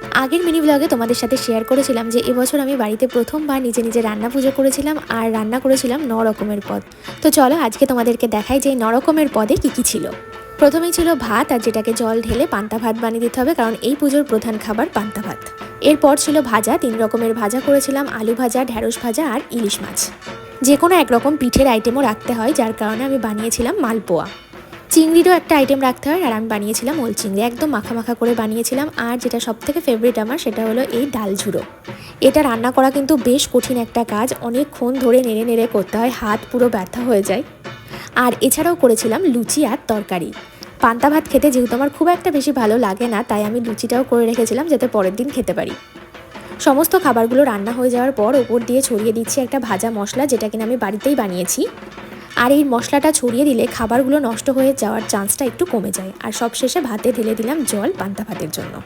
আগের মিনি ব্লগে তোমাদের সাথে শেয়ার করেছিলাম যে এবছর আমি বাড়িতে প্রথমবার নিজে নিজে রান্না পুজো করেছিলাম আর রান্না করেছিলাম ন রকমের পদ। তো চলো আজকে তোমাদেরকে দেখাই যে এই ন রকমের পদে কী কী ছিল। প্রথমেই ছিল ভাত আর যেটাকে জল ঢেলে পান্তা ভাত বানিয়ে দিতে হবে কারণ এই পুজোর প্রধান খাবার পান্তা ভাত। এরপর ছিল ভাজা, তিন রকমের ভাজা করেছিলাম, আলু ভাজা ঢ্যাঁড়স ভাজা আর ইলিশ মাছ। যে কোনো একরকম পিঠের আইটেমও রাখতে হয়, যার কারণে আমি বানিয়েছিলাম মালপোয়া। চিংড়িরও একটা আইটেম রাখতে হয়, আর আমি বানিয়েছিলাম ওল চিংড়ি। একদম মাখা মাখা করে বানিয়েছিলাম, আর যেটা সব থেকে ফেভারিট আমার সেটা হলো এই ডাল ঝুড়ো। এটা রান্না করা কিন্তু বেশ কঠিন একটা কাজ, অনেকক্ষণ ধরে নেড়ে নেড়ে করতে হয়, হাত পুরো ব্যথা হয়ে যায়। আর এছাড়াও করেছিলাম লুচি আর তরকারি। পান্তা ভাত খেতে যেহেতু আমার খুব একটা বেশি ভালো লাগে না, তাই আমি লুচিটাও করে রেখেছিলাম যাতে পরের দিন খেতে পারি। সমস্ত খাবারগুলো রান্না হয়ে যাওয়ার পর ওপর দিয়ে ছড়িয়ে দিচ্ছি একটা ভাজা মশলা, যেটা কিনা আমি বাড়িতেই বানিয়েছি। আর এই মশলাটা ছড়িয়ে দিলে খাবারগুলো নষ্ট হয়ে যাওয়ার চান্সটা একটু কমে যায়। আর সবশেষে ভাতে ঢেলে দিলাম জল পান্তা ভাতের জন্য।